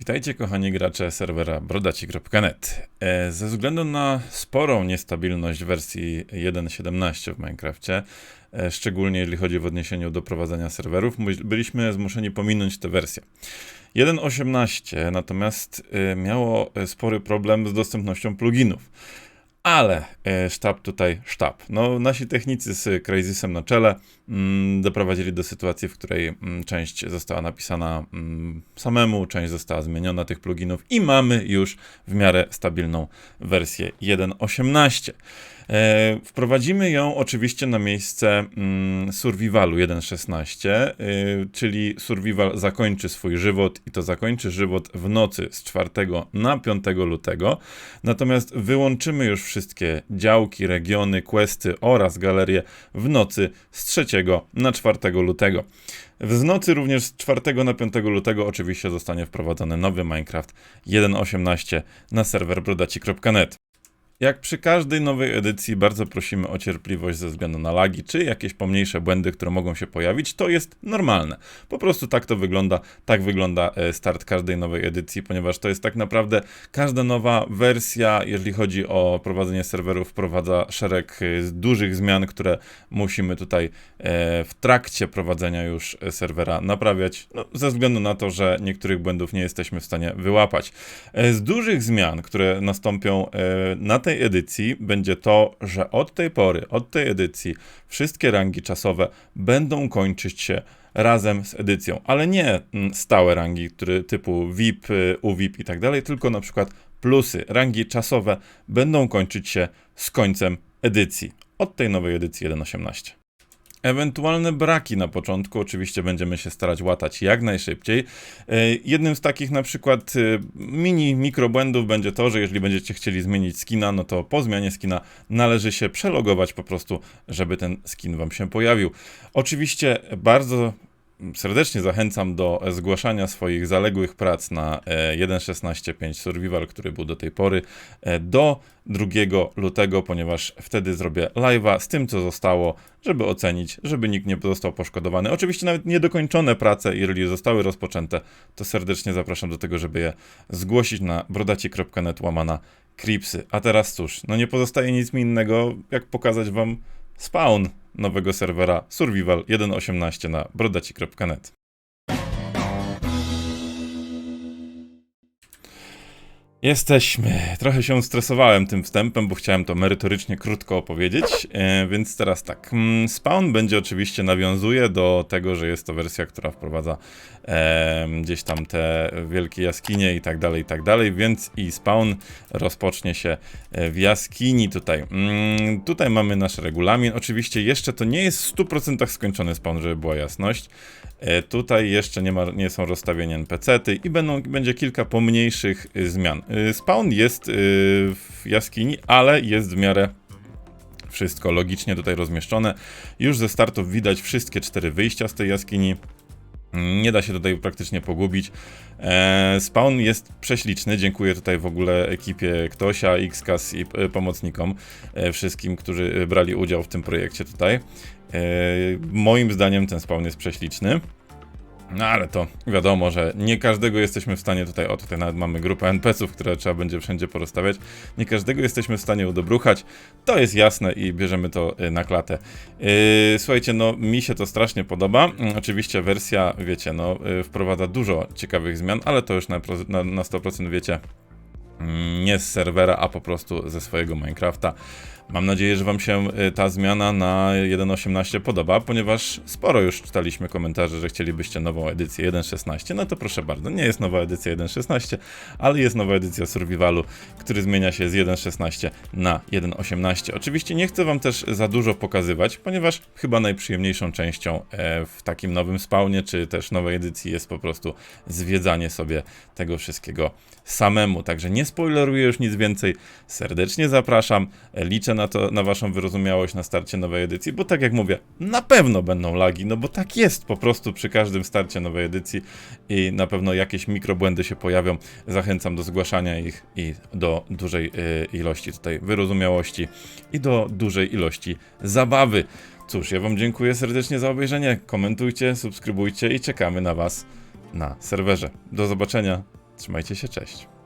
Witajcie kochani gracze serwera brodaci.net. E, Ze względu na sporą niestabilność wersji 1.17 w Minecrafcie, e, szczególnie jeżeli chodzi w odniesieniu do prowadzenia serwerów, my- byliśmy zmuszeni pominąć tę wersję. 1.18 natomiast e, miało spory problem z dostępnością pluginów. Ale e, sztab tutaj, sztab. No, nasi technicy z Crazysem na czele mm, doprowadzili do sytuacji, w której mm, część została napisana mm, samemu, część została zmieniona tych pluginów i mamy już w miarę stabilną wersję 1.18. E, wprowadzimy ją oczywiście na miejsce mm, Survivalu 1.16, y, czyli Survival zakończy swój żywot i to zakończy żywot w nocy z 4 na 5 lutego. Natomiast wyłączymy już wszystkie działki, regiony, questy oraz galerie w nocy z 3 na 4 lutego. W nocy również z 4 na 5 lutego oczywiście zostanie wprowadzony nowy Minecraft 1.18 na serwer brodaci.net. Jak przy każdej nowej edycji, bardzo prosimy o cierpliwość ze względu na lagi, czy jakieś pomniejsze błędy, które mogą się pojawić. To jest normalne. Po prostu tak to wygląda. Tak wygląda e, start każdej nowej edycji, ponieważ to jest tak naprawdę każda nowa wersja, jeżeli chodzi o prowadzenie serwerów, wprowadza szereg e, dużych zmian, które musimy tutaj e, w trakcie prowadzenia już serwera naprawiać, no, ze względu na to, że niektórych błędów nie jesteśmy w stanie wyłapać. Z dużych zmian, które nastąpią na tej edycji, będzie to, że od tej pory, od tej edycji, wszystkie rangi czasowe będą kończyć się razem z edycją, ale nie mm, stałe rangi, które typu VIP, y, UVIP i tak dalej, tylko na przykład plusy, rangi czasowe będą kończyć się z końcem edycji, od tej nowej edycji 1.18. Ewentualne braki na początku oczywiście będziemy się starać łatać jak najszybciej. E, Jednym z takich na przykład e, mini mikrobłędów będzie to, że jeżeli będziecie chcieli zmienić skina, no to po zmianie skina należy się przelogować po prostu, żeby ten skin wam się pojawił. Oczywiście bardzo serdecznie zachęcam do zgłaszania swoich zaległych prac na e, 1.16.5 Survival, który był do tej pory, e, do 2 lutego, ponieważ wtedy zrobię live'a z tym, co zostało, żeby ocenić, żeby nikt nie został poszkodowany. Oczywiście nawet niedokończone prace, jeżeli zostały rozpoczęte, to serdecznie zapraszam do tego, żeby je zgłosić na brodaci.net łamana Cripsy. A teraz cóż, no nie pozostaje nic mi innego, jak pokazać wam spawn nowego serwera Survival 1.18 na brodaci.net. Jesteśmy. Trochę się stresowałem tym wstępem, bo chciałem to merytorycznie krótko opowiedzieć, e, więc teraz tak. Mm, Spawn będzie oczywiście nawiązuje do tego, że jest to wersja, która wprowadza e, gdzieś tam te wielkie jaskinie i tak dalej, i tak dalej, więc i spawn rozpocznie się e, w jaskini tutaj. Mm, tutaj mamy nasz regulamin. Oczywiście jeszcze to nie jest w 100% skończony spawn, żeby była jasność. E, Tutaj jeszcze nie, ma, nie są rozstawieni NPC-ty i będą, będzie kilka pomniejszych zmian. Y, Spawn jest y, w jaskini, ale jest w miarę wszystko logicznie tutaj rozmieszczone. Już ze startów widać wszystkie cztery wyjścia z tej jaskini. Nie da się tutaj praktycznie pogubić. E, spawn jest prześliczny. Dziękuję tutaj w ogóle ekipie Ktosia, Xkas i e, pomocnikom, e, wszystkim, którzy brali udział w tym projekcie tutaj. E, moim zdaniem ten spawn jest prześliczny. No ale to wiadomo, że nie każdego jesteśmy w stanie tutaj, o tutaj nawet mamy grupę NPC-ów, które trzeba będzie wszędzie porozstawiać. Nie każdego jesteśmy w stanie udobruchać. To jest jasne i bierzemy to y, na klatę. Yy, słuchajcie, no mi się to strasznie podoba. Mm, Oczywiście wersja, wiecie, no y, wprowadza dużo ciekawych zmian, ale to już na, na, na 100% wiecie, nie z serwera, a po prostu ze swojego Minecrafta. Mam nadzieję, że Wam się y, ta zmiana na 1.18 podoba, ponieważ sporo już czytaliśmy komentarze, że chcielibyście nową edycję 1.16. No to proszę bardzo, nie jest nowa edycja 1.16, ale jest nowa edycja Survivalu, który zmienia się z 1.16 na 1.18. Oczywiście nie chcę Wam też za dużo pokazywać, ponieważ chyba najprzyjemniejszą częścią e, w takim nowym spawnie, czy też nowej edycji jest po prostu zwiedzanie sobie tego wszystkiego samemu. Także nie spoileruję już nic więcej. Serdecznie zapraszam. Liczę na to, na waszą wyrozumiałość na starcie nowej edycji, bo tak jak mówię, na pewno będą lagi, no bo tak jest po prostu przy każdym starcie nowej edycji i na pewno jakieś mikrobłędy się pojawią. Zachęcam do zgłaszania ich i do dużej y, ilości tutaj wyrozumiałości i do dużej ilości zabawy. Cóż, ja wam dziękuję serdecznie za obejrzenie. Komentujcie, subskrybujcie i czekamy na was na serwerze. Do zobaczenia. Trzymajcie się, cześć.